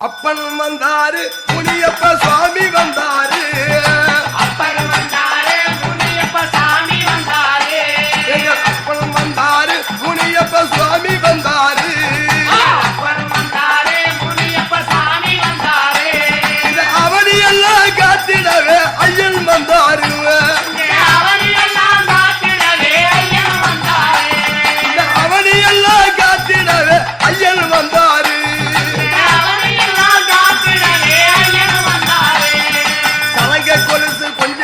அப்பன் வந்தாரு புனிய Olha isso